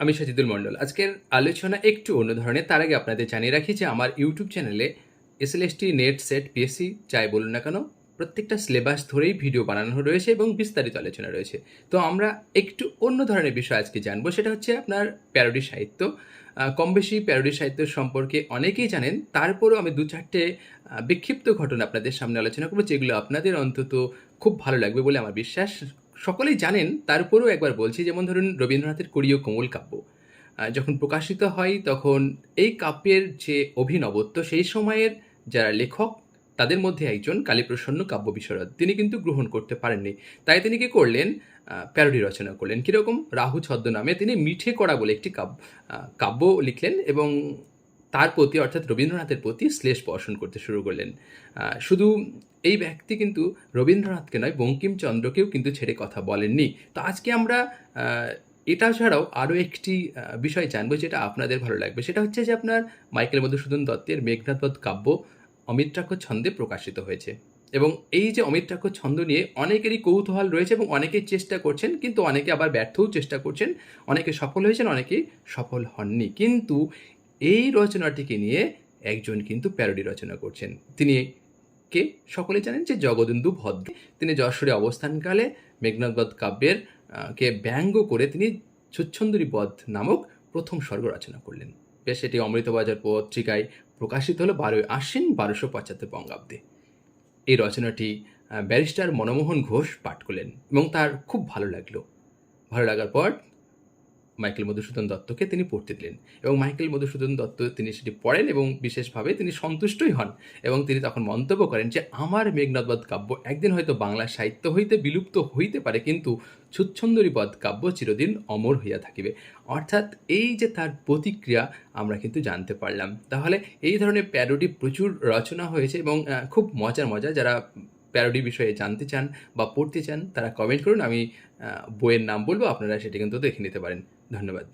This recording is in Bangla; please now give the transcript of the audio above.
আমি সাজিদুল মণ্ডল। আজকের আলোচনা একটু অন্য ধরনের। তার আগে আপনাদের জানিয়ে রাখি যে আমার ইউটিউব চ্যানেলে এসএলএসটি নেট সেট পিএসসি যাই বলুন না কেন, প্রত্যেকটা সিলেবাস ধরেই ভিডিও বানানো রয়েছে এবং বিস্তারিত আলোচনা রয়েছে। তো আমরা একটু অন্য ধরনের বিষয় আজকে জানব। সেটা হচ্ছে আপনার প্যারোডি সাহিত্য। কম বেশি প্যারোডি সাহিত্য সম্পর্কে অনেকেই জানেন। তারপরও আমি দু চারটে বিক্ষিপ্ত ঘটনা আপনাদের সামনে আলোচনা করব, যেগুলো আপনাদের অন্তত খুব ভালো লাগবে বলে আমার বিশ্বাস। সকলেই জানেন, তার তারপরেও একবার বলছি, যেমন ধরুন রবীন্দ্রনাথের কড়িও কোমল কাব্য। যখন প্রকাশিত হয়, তখন এই কাব্যের যে অভিনবত্ব, সেই সময়ের যারা লেখক, তাদের মধ্যে একজন কালীপ্রসন্ন কাব্য বিশরদ। তিনি কিন্তু গ্রহণ করতে পারেননি। তাই তিনি কি করলেন? প্যারোডি রচনা করলেন। কীরকম? রাহু ছদ্মনামে তিনি মিঠে করা বলে একটি কাব্য কাব্য লিখলেন এবং তার প্রতি, অর্থাৎ রবীন্দ্রনাথের প্রতি শ্লেষ বর্ষণ করতে শুরু করলেন। শুধু এই ব্যক্তি কিন্তু রবীন্দ্রনাথকে নয়, বঙ্কিমচন্দ্রকেও কিন্তু ছেড়ে কথা বলেননি। তো আজকে আমরা এটা ছাড়াও আরও একটি বিষয় জানব যেটা আপনাদের ভালো লাগবে। সেটা হচ্ছে যে আপনার মাইকেল মধুসূদন দত্তের মেঘনাথবধ কাব্য অমিত্রাক্ষ ছন্দে প্রকাশিত হয়েছে। এবং এই যে অমিত্রাক্ষ ছন্দ নিয়ে অনেকেরই কৌতূহল রয়েছে এবং অনেকেই চেষ্টা করছেন, কিন্তু অনেকে আবার ব্যর্থও চেষ্টা করছেন। অনেকে সফল হয়েছেন অনেকে সফল হননি। কিন্তু এই রচনাটিকে নিয়ে একজন কিন্তু প্যারোডি রচনা করছেন। তিনি কে? সকলে জানেন যে জগদন্দু ভদ্র। তিনি যশোরে অবস্থানকালে মেঘনাথবধ কাব্যের কে ব্যঙ্গ করে তিনি ছুচ্ছন্দরী বধ নামক প্রথম স্বর্গ রচনা করলেন। বেশ, এটি অমৃতবাজার পত্রিকায় প্রকাশিত হলো বারোই আশ্বিন বারোশো পঁচাত্তর বঙ্গাব্দে। এই রচনাটি ব্যারিস্টার মনমোহন ঘোষ পাঠ করলেন এবং তার খুব ভালো লাগল। ভালো লাগার পর মাইকেল মধুসূদন দত্তকে তিনি পড়তে দিলেন এবং মাইকেল মধুসূদন দত্ত তিনি সেটি পড়েন এবং বিশেষভাবে তিনি সন্তুষ্টই হন এবং তিনি তখন মন্তব্য করেন যে, আমার মেঘনাথবধ কাব্য একদিন হয়তো বাংলা সাহিত্য হইতে বিলুপ্ত হইতে পারে, কিন্তু ছুচ্ছন্দরীবধ কাব্য চিরদিন অমর হইয়া থাকিবে। অর্থাৎ এই যে তার প্রতিক্রিয়া আমরা কিন্তু জানতে পারলাম। তাহলে এই ধরনের প্যারোডি প্রচুর রচনা হয়েছে এবং খুব মজার মজা যারা প্যারোডি বিষয়ে জানতে চান বা পড়তে চান, তারা কমেন্ট করুন। আমি বইয়ের নাম বলব, আপনারা সেটি কিন্তু দেখে নিতে পারেন। ধন্যবাদ।